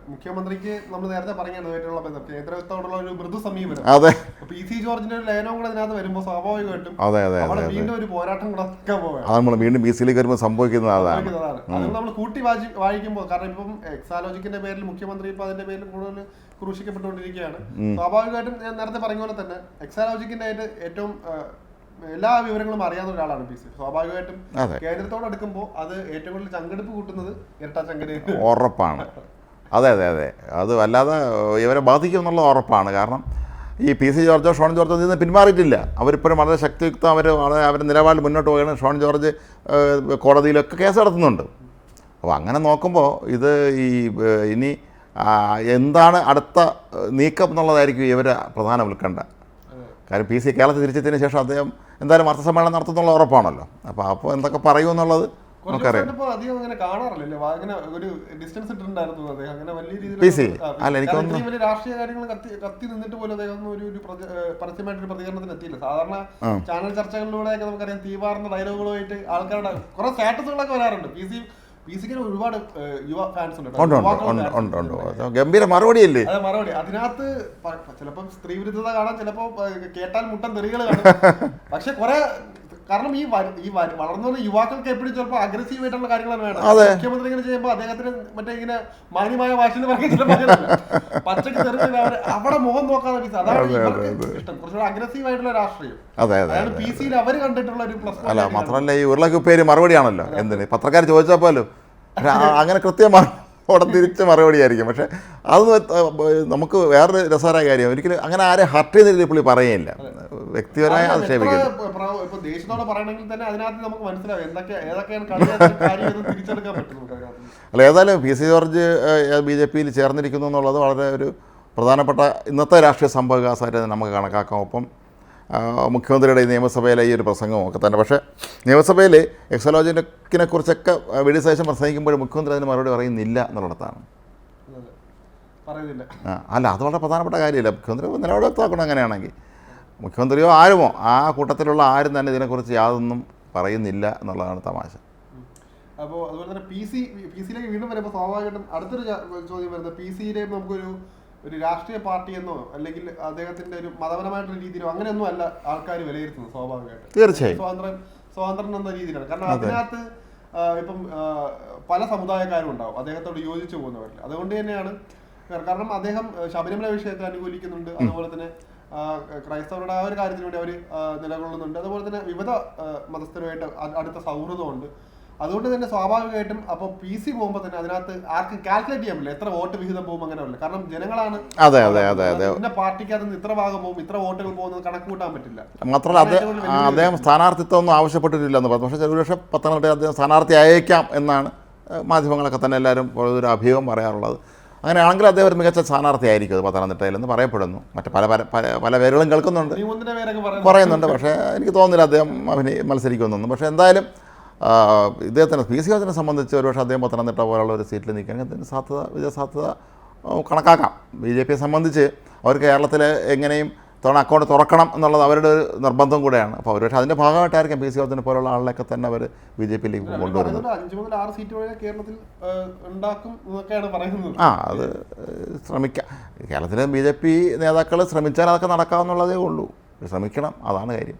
മുഖ്യമന്ത്രിക്ക് നമ്മൾ നേരത്തെ പറഞ്ഞാണ് ഇതുമായിട്ടുള്ള ബന്ധം. കേന്ദ്രത്തോടുള്ള ഒരു മൃദു സമീപനം. അതെ. പി സി ജോർജിന്റെ ഒരു ലയനവും കൂടെ ഇതിനകത്ത് വരുമ്പോൾ സ്വാഭാവികമായിട്ടും അതെ അതെ വീണ്ടും ഒരു പോരാട്ടം കൂടെ അത് നമ്മൾ വീണ്ടും ബി സിയിലേക്ക് വരുമ്പോൾ സംഭവിക്കുന്നത് അതാണ്. അത് നമ്മൾ കൂട്ടി വായിക്കുമ്പോൾ കാരണം ഇപ്പം എക്സാലോജിക്കിന്റെ പേരിൽ മുഖ്യമന്ത്രി ഇപ്പൊ അതിന്റെ പേരിൽ കൂടുതൽ ക്രൂശിക്കപ്പെട്ടുകൊണ്ടിരിക്കുകയാണ്. സ്വാഭാവികമായിട്ടും ഞാൻ നേരത്തെ പറഞ്ഞ പോലെ തന്നെ എക്സാലോജിക്കിന്റെ ആയിട്ട് ഏറ്റവും എല്ലാ വിവരങ്ങളും അറിയാവുന്ന ഒരാളാണ് പി സി. സ്വാഭാവികമായിട്ടും. കേന്ദ്രത്തോട് അടുക്കുമ്പോൾ അത് ഏറ്റവും കൂടുതൽ ചങ്കെടുപ്പ് കൂട്ടുന്നത് ഇരട്ട ചങ്കര ഉറപ്പാണ്. അതെ അതെ അതെ. അത് വല്ലാതെ ഇവരെ ബാധിക്കും എന്നുള്ളത് ഉറപ്പാണ്. കാരണം ഈ പി സി ജോർജോ ഷോൺ ജോർജോ നിന്ന് പിന്മാറിയിട്ടില്ല. അവരിപ്പോഴും വളരെ ശക്തിയുക്തം അവർ വളരെ അവരുടെ നിലപാടിൽ മുന്നോട്ട് പോവുകയാണ്. ഷോൺ ജോർജ് കോടതിയിലൊക്കെ കേസ് നടത്തുന്നുണ്ട്. അപ്പോൾ അങ്ങനെ നോക്കുമ്പോൾ ഇത് ഈ ഇനി എന്താണ് അടുത്ത നീക്കം എന്നുള്ളതായിരിക്കും ഇവർ പ്രധാന ഉത്കണ്ഠ. കാര്യം പി സി കേരളത്തിൽ തിരിച്ചതിന് ശേഷം അദ്ദേഹം എന്തായാലും വാർത്താസമ്മേളനം നടത്തുന്നുള്ള ഉറപ്പാണല്ലോ. അപ്പോൾ അപ്പോൾ എന്തൊക്കെ പറയൂ എന്നുള്ളത് പി സി? അല്ല, ചാനൽ ചർച്ചകളിലൂടെയൊക്കെ നമുക്കറിയാം തീവാർന്ന ഡയലോഗുകളുമായിട്ട് ആൾക്കാരുടെ കുറെ സ്റ്റാറ്റസുകളൊക്കെ വരാറുണ്ട്. പി സി ഒരുപാട് യുവ ഫാൻസ് ഉണ്ട് ഉണ്ട് ഉണ്ട് ഉണ്ട് ഗംഭീര മറുപടി അല്ലേ മറുപടി. അതിനകത്ത് ചിലപ്പം സ്ത്രീ വിരുദ്ധത കാണാൻ ചിലപ്പോ കേട്ടാൽ മുട്ടൻ തെറികൾ കാണും. *laughs* പക്ഷെ കുറെ കാരണം ഈ ഈ വളർന്നു വന്ന യുവാക്കൾക്ക് എപ്പോഴും ചിലപ്പോൾ അഗ്രസീവ് ആയിട്ടുള്ള കാര്യങ്ങളാണ് വേണം മുഖ്യമന്ത്രി ഇങ്ങനെ ചെയ്യുമ്പോൾ അദ്ദേഹത്തിന് മറ്റേ ഇങ്ങനെ മാന്യമായ ഭാഷയിൽ അങ്ങനെയല്ല. പച്ചക്ക് തെറിച്ചില്ല അവിടെ മുഖം നോക്കാതെ അതാണ് ഇഷ്ടം. കുറച്ചുകൂടെ അഗ്രസീവ് ആയിട്ടുള്ള രാഷ്ട്രീയം. അതെ പി സിയിൽ അവർ കണ്ടിട്ടുള്ള ഒരു പ്ലസ് അല്ല മാത്രമല്ല ഈ ഉരുളക്കുപ്പേര് മറുപടിയാണല്ലോ. എന്തിന്? പത്രക്കാർ ചോദിച്ചാൽ പോലും. അങ്ങനെ കൃത്യമാണ് അവിടെ തിരിച്ച് മറുപടിയായിരിക്കും പക്ഷെ അത് നമുക്ക് വേറൊരു രസകരമായ കാര്യം. ഒരിക്കലും അങ്ങനെ ആരെ ഹർട്ട് ചെയ്യുന്ന രീതിയിൽ പുള്ളി പറയുകയില്ല. വ്യക്തിപരമായ ആക്ഷേപിക്കുന്നു. ഇപ്പൊ പറയണമെങ്കിൽ തന്നെ അതിനകത്ത് നമുക്ക് മനസ്സിലാവും എന്തൊക്കെ ഏതൊക്കെയാണ് തിരിച്ചെടുക്കാൻ അല്ല ഏതായാലും P C George B J പിയിൽ ചേർന്നിരിക്കുന്നു എന്നുള്ളത് വളരെ ഒരു പ്രധാനപ്പെട്ട ഇന്നത്തെ രാഷ്ട്രീയ സംഭവവികാസമായിട്ട് നമുക്ക് കണക്കാക്കാം. ഒപ്പം മുഖ്യമന്ത്രിയുടെ ഈ നിയമസഭയിലെ ഈ ഒരു പ്രസംഗവും ഒക്കെ തന്നെ. പക്ഷേ നിയമസഭയിൽ എക്സലോജിനെ കുറിച്ചൊക്കെ വി ഡി സതീശൻ പ്രസംഗിക്കുമ്പോൾ മുഖ്യമന്ത്രി അതിന് മറുപടി പറയുന്നില്ല എന്നുള്ളിടത്താണ്. അല്ല അത് വളരെ പ്രധാനപ്പെട്ട കാര്യമില്ല. മുഖ്യമന്ത്രി നിലപാട് വ്യക്തമാക്കണം അങ്ങനെയാണെങ്കിൽ. മുഖ്യമന്ത്രിയോ ആരുമോ ആ കൂട്ടത്തിലുള്ള ആരും തന്നെ ഇതിനെക്കുറിച്ച് യാതൊന്നും പറയുന്നില്ല എന്നുള്ളതാണ് തമാശ. അപ്പോൾ അതുപോലെ തന്നെ പി സി പി സിയിലേക്ക് വീണ്ടും വരുമ്പോൾ സ്വാഭാവികമായിട്ടും അടുത്തൊരു ചോദ്യം വരുന്നത് പി സിയിലെ നമുക്കൊരു ഒരു രാഷ്ട്രീയ പാർട്ടി എന്നോ അല്ലെങ്കിൽ അദ്ദേഹത്തിന്റെ ഒരു മതപരമായിട്ടുള്ള രീതിയിലോ അങ്ങനെയൊന്നും അല്ല ആൾക്കാർ വിലയിരുത്തുന്നത് സ്വാഭാവികമായിട്ട്. തീർച്ചയായും. സ്വാതന്ത്ര്യം സ്വാതന്ത്ര്യം എന്ന രീതിയിലാണ്. കാരണം അതിനകത്ത് ഇപ്പം പല സമുദായക്കാരും ഉണ്ടാവും. അദ്ദേഹത്തോട് യോജിച്ചു പോകുന്നവരിൽ അതുകൊണ്ട് തന്നെയാണ് കാരണം അദ്ദേഹം ശബരിമല വിഷയത്തെ അനുകൂലിക്കുന്നുണ്ട്. അതുപോലെ തന്നെ ക്രൈസ്തവരുടെ ആ ഒരു കാര്യത്തിന് വേണ്ടി അവർ നിലകൊള്ളുന്നുണ്ട്. അതുപോലെ തന്നെ വിവിധ മതസ്ഥരുമായിട്ട് അടുത്ത സൗഹൃദമുണ്ട്. അതുകൊണ്ട് തന്നെ സ്വാഭാവികമായിട്ടും അപ്പൊ പി സി പോകുമ്പോൾ തന്നെ അതിനകത്ത് ആർക്കും കാൽക്കുലേറ്റ് ചെയ്യാൻ പറ്റില്ല. എത്ര വോട്ട് വിഹിതം പോകും അങ്ങനെ അല്ല കാരണം ജനങ്ങളാണ് അതെ അതെ അതെ അതെ. ഇന്ന പാർട്ടിക്കകത്ത് ഇത്ര ഭാഗം പോകും ഇത്ര വോട്ടുകൾ പോകുന്നത് കണക്ക് കൂട്ടാൻ പറ്റില്ല. മാത്രമല്ല അദ്ദേഹം സ്ഥാനാർത്ഥിത്വം ഒന്നും ആവശ്യപ്പെട്ടിട്ടില്ലെന്ന് പറഞ്ഞു. പക്ഷേ ഒരുപക്ഷെ പത്തനംതിട്ട അദ്ദേഹം സ്ഥാനാർത്ഥി അയക്കാം എന്നാണ് മാധ്യമങ്ങളൊക്കെ തന്നെ എല്ലാവരും ഒരു അഭിയോഗം പറയാറുള്ളത്. അങ്ങനെയാണെങ്കിൽ അദ്ദേഹം ഒരു മികച്ച സ്ഥാനാർത്ഥിയായിരിക്കും അത് പത്തനംതിട്ടയിൽ എന്ന് പറയപ്പെടുന്നു. മറ്റ് പല പല പല പല പേരുകളും കേൾക്കുന്നുണ്ട്. പറയുന്നുണ്ട് പക്ഷേ എനിക്ക് തോന്നുന്നില്ല അദ്ദേഹം അഭിനയ മത്സരിക്കുമെന്നൊന്നും. പക്ഷേ എന്തായാലും ഇദ്ദേഹത്തിന് പി സി ജോർജിനെ സംബന്ധിച്ച് ഒരുപക്ഷെ അദ്ദേഹം പത്തനംതിട്ട പോലുള്ള ഒരു സീറ്റിൽ നിൽക്കാൻ അതിന് സാധ്യത വിജയ സാധ്യത ആ, കണക്കാക്കാം. ബി ജെ പിയെ സംബന്ധിച്ച് അവർ കേരളത്തിൽ എങ്ങനെയും തവണ അക്കൗണ്ട് തുറക്കണം എന്നുള്ളത് അവരുടെ ഒരു നിർബന്ധം കൂടെയാണ്. അപ്പോൾ ഒരുപക്ഷെ അതിന്റെ ഭാഗമായിട്ടായിരിക്കും പി സി ജോർജിനെ പോലുള്ള ആളിലൊക്കെ തന്നെ അവർ ബി ജെ പിയിലേക്ക് കൊണ്ടുവരുന്നത്. ആ, അത് ശ്രമിക്കാം കേരളത്തിലെ ബി ജെ പി നേതാക്കൾ ശ്രമിച്ചാൽ അതൊക്കെ നടക്കാവുന്നുള്ളതേ ഉള്ളൂ. ശ്രമിക്കണം അതാണ് കാര്യം.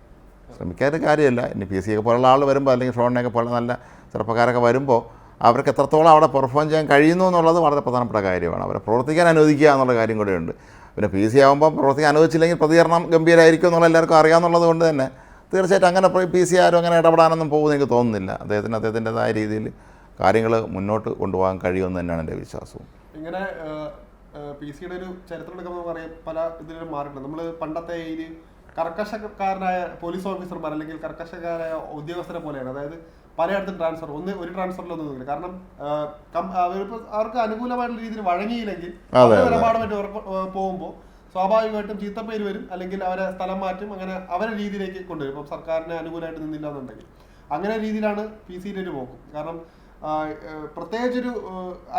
ശ്രമിക്കാതെ കാര്യമല്ല. ഇനി പി സി ഒക്കെ പോലുള്ള ആൾ വരുമ്പോൾ അല്ലെങ്കിൽ ഷോണിനെയൊക്കെ പോലെ നല്ല ചെറുപ്പക്കാരൊക്കെ വരുമ്പോൾ അവർക്ക് എത്രത്തോളം അവിടെ പെർഫോം ചെയ്യാൻ കഴിയുന്നു എന്നുള്ളത് വളരെ പ്രധാനപ്പെട്ട കാര്യമാണ്. അവരെ പ്രവർത്തിക്കാൻ അനുവദിക്കുക എന്നുള്ള കാര്യം കൂടെയുണ്ട്. പിന്നെ പി സി ആകുമ്പോൾ പ്രവർത്തിക്കാൻ അനുവദിച്ചില്ലെങ്കിൽ പ്രതികരണം ഗംഭീരമായിരിക്കും എന്നുള്ള എല്ലാവർക്കും അറിയാമെന്നുള്ളത് കൊണ്ട് തന്നെ തീർച്ചയായിട്ടും അങ്ങനെ പി സി ആരും അങ്ങനെ ഇടപെടാനൊന്നും പോകുമെന്ന് എനിക്ക് തോന്നുന്നില്ല. അദ്ദേഹത്തിന് അദ്ദേഹത്തിന്റെതായ രീതിയിൽ കാര്യങ്ങൾ മുന്നോട്ട് കൊണ്ടുപോകാൻ കഴിയുമെന്ന് തന്നെയാണ് എന്റെ വിശ്വാസവും. ഇങ്ങനെ പി സിയുടെ ഒരു ചരിത്രം എടുക്കുമ്പോൾ പറയാം പല ഇതിലും മാറിയിട്ടുണ്ട്. നമ്മൾ പണ്ടത്തെ ഈ കർക്കശക്കാരനായ പോലീസ് ഓഫീസർമാർ അല്ലെങ്കിൽ കർക്കശക്കാരായ ഉദ്യോഗസ്ഥരെ പോലെയാണ്. അതായത് പലയിടത്തും ട്രാൻസ്ഫർ ഒന്ന് ഒരു ട്രാൻസ്ഫറിലൊന്നും നിന്നില്ല കാരണം അവർക്ക് അനുകൂലമായിട്ടുള്ള രീതിയിൽ വഴങ്ങിയില്ലെങ്കിൽ. നിലപാടുമായിട്ട് പോകുമ്പോൾ സ്വാഭാവികമായിട്ടും ചീത്തപ്പേര് വരും. അല്ലെങ്കിൽ അവരെ സ്ഥലം മാറ്റും. അങ്ങനെ അവരെ രീതിയിലേക്ക് കൊണ്ടുവരും. ഇപ്പം സർക്കാരിന് അനുകൂലമായിട്ട് നിന്നില്ല എന്നുണ്ടെങ്കിൽ അങ്ങനെ രീതിയിലാണ് പി സി ഒരു പോക്കും കാരണം പ്രത്യേകിച്ചൊരു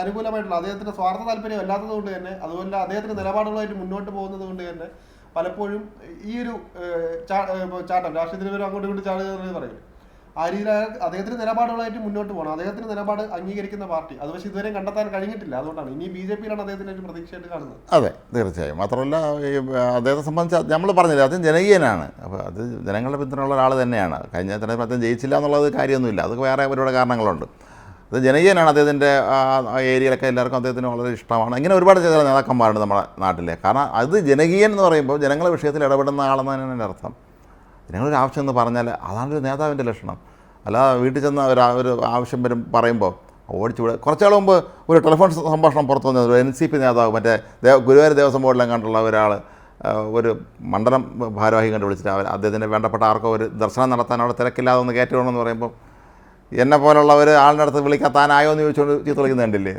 അനുകൂലമായിട്ടുള്ള അദ്ദേഹത്തിന്റെ സ്വാർത്ഥ താല്പര്യം അല്ലാത്തത് കൊണ്ട് തന്നെ അതുപോലെ അദ്ദേഹത്തിന്റെ നിലപാടുകളായിട്ട് മുന്നോട്ട് പോകുന്നത് കൊണ്ട് തന്നെ പലപ്പോഴും ഈ ഒരു ചാട്ടം രാഷ്ട്രീയത്തിന് പേരും അങ്ങോട്ടും ഇങ്ങോട്ടും ചാടുക എന്ന് പറയും ആ രീതിയിൽ അദ്ദേഹത്തിന് നിലപാടുകളായിട്ട് മുന്നോട്ട് പോകണം. അദ്ദേഹത്തിന് നിലപാട് അംഗീകരിക്കുന്ന പാർട്ടി. അത് പക്ഷേ ഇതുവരെ കണ്ടെത്താൻ കഴിഞ്ഞിട്ടില്ല. അതുകൊണ്ടാണ് ഇനി ബി ജെ പിയിലാണ് അദ്ദേഹത്തിന് ഒരു പ്രതീക്ഷയായിട്ട് കാണുന്നത്. അതെ തീർച്ചയായും. മാത്രമല്ല ഈ അദ്ദേഹത്തെ സംബന്ധിച്ച് നമ്മൾ പറഞ്ഞില്ല അദ്ദേഹം ജനകീയനാണ്. അപ്പോൾ അത് ജനങ്ങളുടെ പിന്തുണയുള്ള ഒരാൾ തന്നെയാണ്. കഴിഞ്ഞ തെരഞ്ഞെടുപ്പ് അദ്ദേഹം ജയിച്ചില്ല എന്നുള്ളത് കാര്യമൊന്നുമില്ല. അത് വേറെ ഒരുപാട് കാരണങ്ങളുണ്ട്. അത് ജനകീയനാണ് അദ്ദേഹത്തിന്റെ ഏരിയയിലൊക്കെ എല്ലാവർക്കും അദ്ദേഹത്തിന് വളരെ ഇഷ്ടമാണ്. ഇങ്ങനെ ഒരുപാട് ചില നേതാക്കന്മാരുണ്ട് നമ്മുടെ നാട്ടിലെ. കാരണം അത് ജനകീയൻ എന്ന് പറയുമ്പോൾ ജനങ്ങളുടെ വിഷയത്തിൽ ഇടപെടുന്ന ആളെന്ന് തന്നെയാണ് അർത്ഥം. ജനങ്ങളൊരു ആവശ്യം എന്ന് പറഞ്ഞാൽ അതാണ് ഒരു നേതാവിന്റെ ലക്ഷണം. അല്ലാതെ വീട്ടിൽ ചെന്ന് ഒരു ഒരു ആവശ്യം വരും പറയുമ്പോൾ ഓടിച്ചു വിടുക കുറച്ചാൾ മുമ്പ് ഒരു ടെലിഫോൺ സംഭാഷണം പുറത്തു വന്നത് എൻ സി പി നേതാവ് മറ്റേ ദേവ ഗുരുവായൂർ ദേവസ്വം ബോർഡിലും കണ്ടുള്ള ഒരാൾ ഒരു മണ്ഡലം ഭാരവാഹി കണ്ട് വിളിച്ചിട്ട് അവർ അദ്ദേഹത്തിന് വേണ്ടപ്പെട്ട ആർക്കോ ഒരു ദർശനം നടത്താൻ അവിടെ തിരക്കില്ലാതെ ഒന്ന് കയറ്റി വിടണമെന്ന് പറയുമ്പോൾ എന്നെ പോലുള്ളവർ ആളിന്റെ അടുത്ത് വിളിക്കാൻ താനായോ എന്ന് ചോദിച്ചുകൊണ്ട് ചീത്ത വിളിക്കുന്നത് കണ്ടില്ലേ?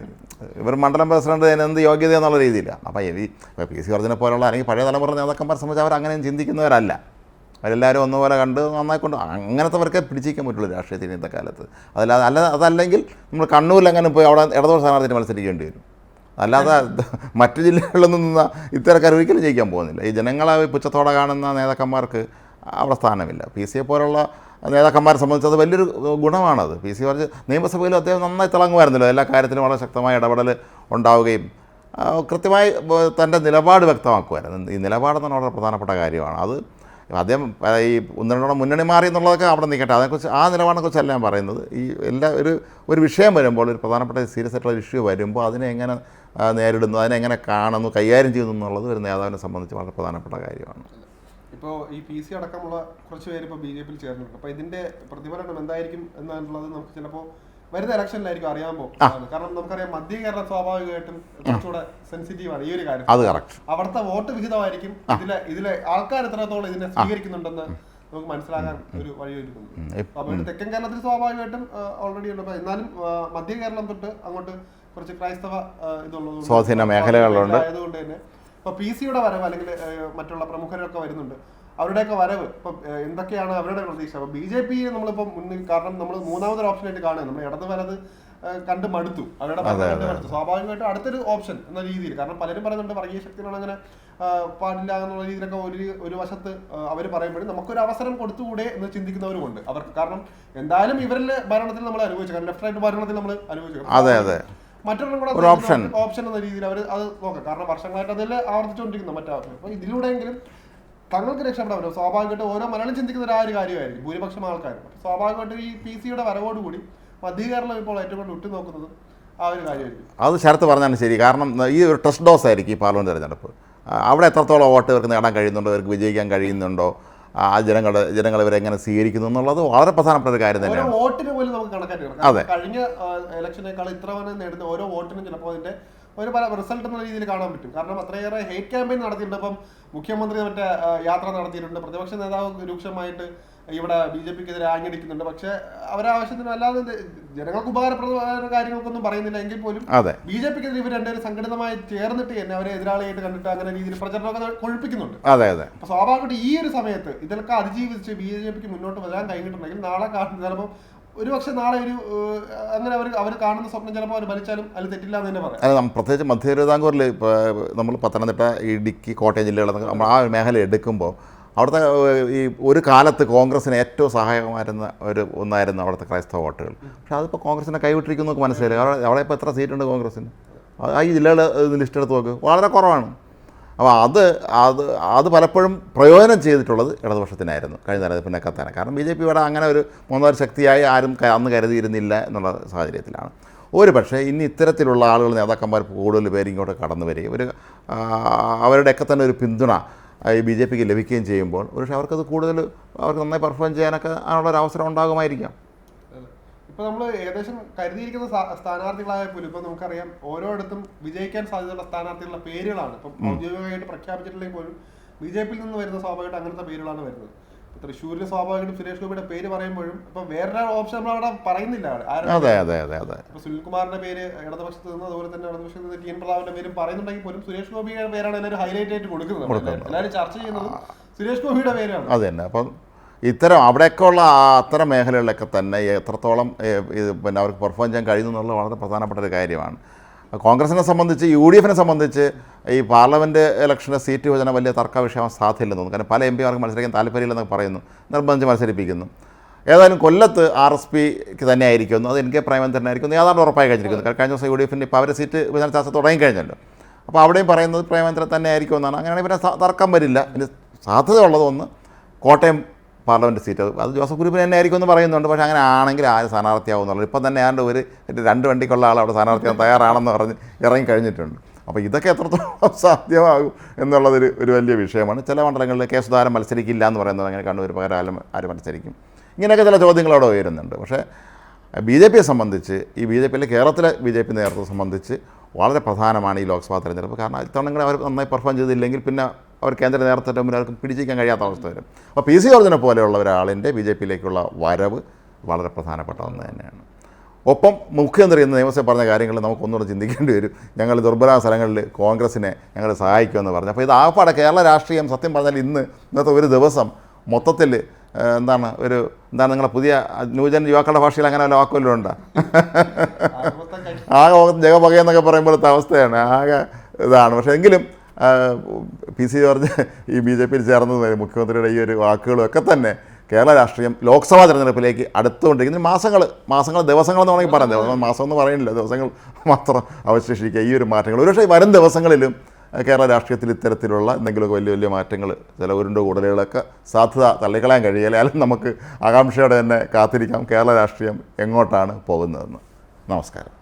ഇവർ മണ്ഡലം പ്രസിഡന്റ് അതിന് എന്ത് യോഗ്യത എന്നുള്ള അപ്പോൾ ഈ പി സി വർദ്ധനെ പോലുള്ള അല്ലെങ്കിൽ പഴയ തലമുറ നേതാക്കന്മാരെ സംബന്ധിച്ച് അവർ അങ്ങനെയും ചിന്തിക്കുന്നവരല്ല. അവരെല്ലാവരും ഒന്നുപോലെ കണ്ട് നന്നായിക്കൊണ്ട് അങ്ങനത്തെവർക്കേ പിടിച്ചിരിക്കാൻ പറ്റുള്ളൂ രാഷ്ട്രീയത്തിന് ഇന്നത്തെ കാലത്ത് അതല്ലാതെ അല്ല അതല്ലെങ്കിൽ നമ്മൾ കണ്ണൂരിൽ അങ്ങനെ പോയി അവിടെ ഇടതുപക്ഷ സ്ഥാനാർത്ഥിന് മത്സരിക്കേണ്ടി വരും. അല്ലാതെ മറ്റു ജില്ലകളിലൊന്നും നിന്ന ഇത്തരക്കാർ ഒരിക്കലും ജയിക്കാൻ പോകുന്നില്ല. ഈ ജനങ്ങളെ പുച്ഛത്തോടെ കാണുന്ന നേതാക്കന്മാർക്ക് അവിടെ സ്ഥാനമില്ല. പി സിയെ പോലുള്ള നേതാക്കന്മാരെ സംബന്ധിച്ച് അത് വലിയൊരു ഗുണമാണത്. പി സി പറഞ്ഞ് നിയമസഭയിലും അദ്ദേഹം നന്നായി തിളങ്ങുമായിരുന്നല്ലോ. എല്ലാ കാര്യത്തിലും വളരെ ശക്തമായ ഇടപെടൽ ഉണ്ടാവുകയും കൃത്യമായി തന്റെ നിലപാട് വ്യക്തമാക്കുമായിരുന്നു. ഈ നിലപാടെന്നാണ് വളരെ പ്രധാനപ്പെട്ട കാര്യമാണ്. അത് അദ്ദേഹം ഈ ഒന്ന് രണ്ടോളം മുന്നണി മാറി എന്നുള്ളതൊക്കെ അവിടെ നിൽക്കട്ടെ. അതിനെക്കുറിച്ച് ആ നിലപാടിനെക്കുറിച്ചല്ല ഞാൻ പറയുന്നത്. ഈ എല്ലാ ഒരു ഒരു വിഷയം വരുമ്പോൾ ഒരു പ്രധാനപ്പെട്ട സീരിയസ് ആയിട്ടുള്ള ഇഷ്യൂ വരുമ്പോൾ അതിനെ എങ്ങനെ നേരിടുന്നു അതിനെ എങ്ങനെ കാണുന്നു കൈകാര്യം ചെയ്യുന്നു എന്നുള്ളത് ഒരു നേതാവിനെ സംബന്ധിച്ച് വളരെ പ്രധാനപ്പെട്ട കാര്യമാണ്. ഇപ്പോൾ ഈ പി സി അടക്കമുള്ള കുറച്ച് പേര് ഇപ്പോൾ ബി ജെ പിയിൽ ചേർന്നിട്ടുണ്ട്. അപ്പോൾ ഇതിന്റെ പ്രതിഫലനം എന്തായിരിക്കും എന്നുള്ളത് നമുക്ക് ചിലപ്പോൾ വരുന്ന ഇലക്ഷനിലായിരിക്കും അറിയാൻ പോകും കാരണം നമുക്കറിയാം മധ്യ കേരളം സ്വാഭാവികമായിട്ടും കുറച്ചുകൂടെ സെൻസിറ്റീവ് ആണ് ഈ ഒരു കാര്യം. അത് കറക്റ്റ് അവിടുത്തെ വോട്ട് വിഹിതമായിരിക്കും ഇതിലെ ഇതിലെ ആൾക്കാർ എത്രത്തോളം ഇതിനെ സ്വീകരിക്കുന്നുണ്ടെന്ന് നമുക്ക് മനസ്സിലാക്കാൻ ഒരു വഴിയൊരുക്കുന്നു അപ്പൊ തെക്കൻ കേരളത്തിൽ സ്വാഭാവികമായിട്ടും ഓൾറെഡി ഉണ്ട്. എന്നാലും മധ്യ കേരളം തൊട്ട് അങ്ങോട്ട് കുറച്ച് ക്രൈസ്തവ ഇതുള്ളത് സ്വാധീന മേഖലകളുണ്ട്. ആയതുകൊണ്ട് തന്നെ. ഇപ്പൊ പി സിയുടെ വരവ് അല്ലെങ്കിൽ മറ്റുള്ള പ്രമുഖരൊക്കെ വരുന്നുണ്ട്. അവരുടെയൊക്കെ വരവ്. ഇപ്പൊ എന്തൊക്കെയാണ് അവരുടെ പ്രതീക്ഷ? അപ്പൊ ബി ജെ പി നമ്മളിപ്പോ മുന്നിൽ കാരണം നമ്മൾ മൂന്നാമതൊരു ഓപ്ഷനായിട്ട് കാണുക. നമ്മൾ ഇടത് വലത് കണ്ട് മടുത്തു. അവരുടെ മടുത്തു. സ്വാഭാവികമായിട്ടും അടുത്തൊരു ഓപ്ഷൻ എന്ന രീതിയിൽ. കാരണം പലരും പറയുന്നുണ്ട് വർഗീയ ശക്തികളാണ് അങ്ങനെ പാടില്ല എന്നുള്ള രീതിയിലൊക്കെ ഒരു ഒരു വശത്ത് അവർ പറയുമ്പോഴും നമുക്കൊരു അവസരം കൊടുത്തുകൂടെ എന്ന് ചിന്തിക്കുന്നവരുമുണ്ട്. അവർക്ക് കാരണം എന്തായാലും ഇവരിലെ ഭരണത്തിൽ നമ്മൾ അനുഭവിച്ചു. കാരണം ലെഫ്റ്റ് റൈറ്റ് ഭരണത്തിൽ നമ്മൾ അനുഭവിച്ചു. അതെ അതെ. മറ്റൊരെണ്ണം കൂടെ ഒരു ഓപ്ഷൻ. എന്ന രീതിയിൽ അവർ അത് നോക്കാം. കാരണം വർഷങ്ങളായിട്ട് അതിൽ ആവർത്തിച്ചുകൊണ്ടിരിക്കുന്നു മറ്റേ ഓപ്ഷൻ അപ്പൊ ഇതിലൂടെയെങ്കിലും തങ്ങൾക്ക് രക്ഷപ്പെടാൻ പറ്റും സ്വാഭാവികമായിട്ട് ഓരോ മലയാളം ചിന്തിക്കുന്ന ഒരു ആ ഒരു കാര്യമായിരിക്കും ഭൂരിപക്ഷം ആൾക്കാരും. അപ്പൊ സ്വാഭാവികമായിട്ടും ഈ പി സിയുടെ വരവോടുകൂടി മധ്യ കേരളം ഇപ്പോൾ ഏറ്റവും കൂടുതൽ ഉറ്റുനോക്കുന്നത് ആ ഒരു കാര്യമായിരിക്കും. അത് ശരത്ത് പറഞ്ഞാണ് ശരി. കാരണം ഈ ഒരു ടെസ്റ്റ് ഡോസ് ആയിരിക്കും ഈ പാർലമെന്റ് തെരഞ്ഞെടുപ്പ്. അവിടെ എത്രത്തോളം വോട്ട് ഇവർക്ക് നേടാൻ കഴിയുന്നുണ്ടോ ഇവർക്ക് വിജയിക്കാൻ കഴിയുന്നുണ്ടോ ആ ജനങ്ങളുടെ ജനങ്ങൾ ഇവരെ എങ്ങനെ സ്വീകരിക്കുന്നു എന്നുള്ളത് വളരെ പ്രധാനപ്പെട്ട ഒരു കാര്യം തന്നെയാണ്. വോട്ടിന് പോലും നമുക്ക് കണക്കാക്കി. അതെ. കഴിഞ്ഞ ഇലക്ഷനേക്കാൾ ഇത്ര വരെ നേടുന്ന ഓരോ വോട്ടിനും ചിലപ്പോൾ അതിന്റെ ഒരു പല റിസൾട്ട് എന്ന രീതിയിൽ കാണാൻ പറ്റും. കാരണം അത്രയേറെ ഹേറ്റ് ക്യാമ്പയിൻ നടത്തിയിട്ടുണ്ട്. ഇപ്പം മുഖ്യമന്ത്രി മറ്റേ യാത്ര നടത്തിയിട്ടുണ്ട്. പ്രതിപക്ഷ നേതാവ് രൂക്ഷമായിട്ട് ഇവിടെ ബി ജെ പിക്കെതിരെ ആഞ്ഞടിക്കുന്നുണ്ട്. പക്ഷെ അവരാവശ്യത്തിന് അല്ലാതെ ജനങ്ങൾക്ക് ഉപകാരപ്രദമായ കാര്യങ്ങൾക്കൊന്നും പറയുന്നില്ല. എങ്കിൽ പോലും അതെ. ബി ജെ പിക്കെതിരെ ഇവർ രണ്ടുപേരും സംഘടിതമായി ചേർന്നിട്ട് തന്നെ അവരെ എതിരാളിയായിട്ട് കണ്ടിട്ട് അങ്ങനെ രീതിയിൽ പ്രചരണമൊക്കെ കൊഴിപ്പിക്കുന്നുണ്ട്. അതെ അതെ. അപ്പൊ സ്വാഭാവികമായിട്ട് ഈ ഒരു സമയത്ത് ഇതിലൊക്കെ അതിജീവിച്ച് ബി ജെ പിക്ക് മുന്നോട്ട് വരാൻ കഴിഞ്ഞിട്ടുണ്ടെങ്കിൽ നാളെ കാണുന്ന ചിലപ്പോൾ ഒരുപക്ഷെ നാളെ ഒരു അങ്ങനെ അവർ അവർ കാണുന്ന സ്വപ്നം ചിലപ്പോൾ അവർ ഭരിച്ചാലും അതിൽ തെറ്റില്ല എന്ന് തന്നെ പറയാം. അല്ല പ്രത്യേകിച്ച് മധ്യ തിരുവിതാംകൂറിൽ ഇപ്പോൾ നമ്മൾ പത്തനംതിട്ട ഇടുക്കി കോട്ടയം ജില്ലകളൊക്കെ നമ്മൾ ആ മേഖല എടുക്കുമ്പോൾ അവിടുത്തെ ഈ ഒരു കാലത്ത് കോൺഗ്രസിന് ഏറ്റവും സഹായകമായിരുന്ന ഒരു ഒന്നായിരുന്നു അവിടുത്തെ ക്രൈസ്തവ വോട്ടുകൾ. പക്ഷേ അതിപ്പോൾ കോൺഗ്രസിനെ കൈവിട്ടിരിക്കുന്നു നമുക്ക് മനസ്സിലായി അവിടെ അവിടെ ഇപ്പോൾ എത്ര സീറ്റുണ്ട് കോൺഗ്രസിന് ആ ഈ ജില്ലകൾ ലിസ്റ്റ് എടുത്ത് നോക്ക്. വളരെ കുറവാണ്. അപ്പോൾ അത് അത് അത് പലപ്പോഴും പ്രയോജനം ചെയ്തിട്ടുള്ളത് ഇടതുപക്ഷത്തിനായിരുന്നു കഴിഞ്ഞ പിന്നെ തന്നെ കാരണം ബി ജെ പി ഇവിടെ അങ്ങനെ ഒരു മൂന്നാർ ശക്തിയായി ആരും അന്ന് കരുതിയിരുന്നില്ല എന്നുള്ള സാഹചര്യത്തിലാണ്. ഒരു പക്ഷേ ഇനി ഇത്തരത്തിലുള്ള ആളുകൾ നേതാക്കന്മാർ കൂടുതൽ പേര് ഇങ്ങോട്ട് കടന്നു വരികയും ഒരു അവരുടെയൊക്കെ തന്നെ ഒരു പിന്തുണ ഈ ബി ജെ പിക്ക് ലഭിക്കുകയും ചെയ്യുമ്പോൾ ഒരുപക്ഷെ അവർക്കത് കൂടുതൽ അവർക്ക് നന്നായി പെർഫോം ചെയ്യാനൊക്കെ അതിനുള്ളൊരു അവസരം ഉണ്ടാകുമായിരിക്കാം. ഇപ്പൊ നമ്മൾ ഏകദേശം കരുതിയിരിക്കുന്ന സ്ഥാ- സ്ഥാനാർത്ഥികളായ പോലും ഇപ്പൊ നമുക്കറിയാം ഓരോയിടത്തും വിജയിക്കാൻ സാധ്യതയുള്ള സ്ഥാനാർത്ഥികളുടെ പേരുകളാണ്. ഇപ്പം ഔദ്യോഗികമായിട്ട് പ്രഖ്യാപിച്ചിട്ടില്ലെങ്കിൽ പോലും ബി ജെ പിയിൽ നിന്ന് വരുന്ന സ്വാഭാവികമായിട്ട് അങ്ങനത്തെ പേരുകളാണ് വരുന്നത്. തൃശ്ശൂരിലെ തൃശ്ശൂരിൽ സ്വാഭാവികമായിട്ടും സുരേഷ് ഗോപിയുടെ പേര് പറയുമ്പോഴും ഇപ്പൊ വേറെ ഓപ്ഷൻ നമ്മൾ അവിടെ പറയുന്നില്ല. അതെ അതെ അതെ അതെ. സുനിൽകുമാറിന്റെ പേര് ഇടതുപക്ഷത്ത് നിന്ന് അതുപോലെ തന്നെ ഇടതുപക്ഷത്ത് നിന്ന് ടി എൻ പ്രതാപിന്റെ പേരും പറയുന്നുണ്ടെങ്കിൽ പോലും സുരേഷ് ഗോപിയുടെ പേരാണ് എല്ലാവരും ഹൈലൈറ്റ് ആയിട്ട് കൊടുക്കുന്നത്. എല്ലാവരും ചർച്ച ചെയ്യുന്നത് സുരേഷ് ഗോപിയുടെ പേരാണ്. അതെ തന്നെ. അപ്പം ഇത്തരം അവിടെയൊക്കെ ഉള്ള ആ അത്തരം മേഖലകളിലൊക്കെ തന്നെ എത്രത്തോളം ഇത് പിന്നെ അവർക്ക് പെർഫോം ചെയ്യാൻ കഴിയുന്നു എന്നുള്ളത് വളരെ പ്രധാനപ്പെട്ട ഒരു കാര്യമാണ്. കോൺഗ്രസിനെ സംബന്ധിച്ച് യു ഡി എഫിനെ സംബന്ധിച്ച് ഈ പാർലമെന്റ് ഇലക്ഷന്റെ സീറ്റ് വിഭജനം വലിയ തർക്ക വിഷയമാകാൻ സാധ്യതയില്ലെന്ന് തോന്നുന്നു. കാരണം പല എം പിമാർക്ക് മത്സരിക്കാൻ താല്പര്യമില്ലെന്നൊക്കെ പറയുന്നു. നിർബന്ധിച്ച് മത്സരിപ്പിക്കുന്നു. ഏതായാലും കൊല്ലത്ത് ആർ എസ് പിക്ക് തന്നെ ആയിരിക്കുന്നു അത് എൻ കെ പ്രേമൻ ആയിരിക്കുന്നു ഏതാണ്ട് ഉറപ്പായി കഴിഞ്ഞിരിക്കുന്നു. കഴിഞ്ഞ ദിവസം യു ഡി എഫിന്റെ ഇപ്പോൾ അവരെ സീറ്റ് വിഭജന ചർച്ച തുടങ്ങിക്കഴിഞ്ഞല്ലോ. അപ്പോൾ അവിടെയും പറയുന്നത് പ്രേമേന്ദ്രൻ തന്നെ ആയിരിക്കും എന്നാണ് അങ്ങനെയാണെങ്കിൽ പിന്നെ തർക്കം വരില്ല. ഇനി സാധ്യത ഉള്ളതൊന്ന് കോട്ടയം പാർലമെന്റ് സീറ്റ്. അത് ജോസഫ് കുരുപ്പിന് തന്നെ ആയിരിക്കും എന്ന് പറയുന്നുണ്ട്. പക്ഷേ അങ്ങനെ ആണെങ്കിൽ ആര് സ്ഥാനാർത്ഥിയാവും എന്നുള്ളത്. ഇപ്പം തന്നെ ആണ്ട് ഒരു രണ്ട് വണ്ടിക്കുള്ള ആൾ അവിടെ സ്ഥാനാർത്ഥിയാൻ തയ്യാറാണെന്ന് പറഞ്ഞ് ഇറങ്ങി കഴിഞ്ഞിട്ടുണ്ട്. അപ്പോൾ ഇതൊക്കെ എത്രത്തോളം സാധ്യമാകും എന്നുള്ളതൊരു ഒരു വലിയ വിഷയമാണ്. ചില മണ്ഡലങ്ങളിൽ കെ സുധാരം മത്സരിക്കില്ല എന്ന് പറയുന്നത് അങ്ങനെ കണ്ണൂർ പകരം ആര് മത്സരിക്കും. ഇങ്ങനെയൊക്കെ ചില ചോദ്യങ്ങൾ അവിടെ ഉയരുന്നുണ്ട്. പക്ഷേ ബി ജെ പിയെ സംബന്ധിച്ച് ഈ ബി ജെ പിയിലെ കേരളത്തിലെ ബി ജെ പി നേതൃത്വം സംബന്ധിച്ച് വളരെ പ്രധാനമാണ് ഈ ലോക്സഭാ തെരഞ്ഞെടുപ്പ്. കാരണം ഇത്തവണ അവർ നന്നായി പെർഫോം ചെയ്തില്ലെങ്കിൽ പിന്നെ അവർ കേന്ദ്ര നേതൃത്വത്തിന്റെ മുന്നിൽ അവർക്ക് പിടിച്ചിരിക്കാൻ കഴിയാത്ത അവസ്ഥ വരും. അപ്പോൾ പി സി ജോർജിനെ പോലെയുള്ള ഒരാളിന്റെ ബി ജെ പിയിലേക്കുള്ള വരവ് വളരെ പ്രധാനപ്പെട്ട ഒന്ന് തന്നെയാണ്. ഒപ്പം മുഖ്യമന്ത്രി എന്ന നിയമസഭ പറഞ്ഞ കാര്യങ്ങൾ നമുക്കൊന്നുകൂടെ ചിന്തിക്കേണ്ടി വരും. ഞങ്ങൾ ദുർബല സ്ഥലങ്ങളിൽ കോൺഗ്രസിനെ ഞങ്ങൾ സഹായിക്കുമെന്ന് പറഞ്ഞു. അപ്പോൾ ഇത് ആപ്പാടെ കേരള രാഷ്ട്രീയം സത്യം പറഞ്ഞാൽ ഇന്ന് ഇന്നത്തെ ഒരു ദിവസം മൊത്തത്തിൽ എന്താണ് ഒരു എന്താണ് നിങ്ങളെ പുതിയ ന്യൂജൻ യുവാക്കളുടെ ഭാഷയിൽ അങ്ങനെ വല്ല വാക്കുമല്ലോ ഉണ്ടോ? ആകെ ജഗപകയെന്നൊക്കെ പറയുമ്പോഴത്തെ അവസ്ഥയാണ്. ആകെ ഇതാണ്. പക്ഷേ എങ്കിലും പി സി ജോർജ് ഈ ബി ജെ പിയിൽ ചേർന്നത് മുഖ്യമന്ത്രിയുടെ ഈ ഒരു വാക്കുകളൊക്കെ തന്നെ കേരള രാഷ്ട്രീയം ലോക്സഭാ തെരഞ്ഞെടുപ്പിലേക്ക് അടുത്തുകൊണ്ടിരിക്കുന്ന മാസങ്ങൾ മാസങ്ങൾ ദിവസങ്ങൾ എന്ന് വേണമെങ്കിൽ പറയാം. മാസം എന്ന് പറയുന്നില്ല. ദിവസങ്ങൾ മാത്രം അവശേഷിക്കുക. ഈ ഒരു മാറ്റങ്ങൾ. ഒരുപക്ഷെ വരും ദിവസങ്ങളിലും കേരള രാഷ്ട്രീയത്തിൽ ഇത്തരത്തിലുള്ള എന്തെങ്കിലുമൊക്കെ വലിയ വലിയ മാറ്റങ്ങൾ ചില ഉരുണ്ട് കൂടലുകളൊക്കെ സാധ്യത തള്ളിക്കളയാൻ കഴിയില്ല. നമുക്ക് ആകാംക്ഷയോടെ തന്നെ കാത്തിരിക്കാം. കേരള രാഷ്ട്രീയം എങ്ങോട്ടാണ് പോകുന്നതെന്ന്. നമസ്കാരം.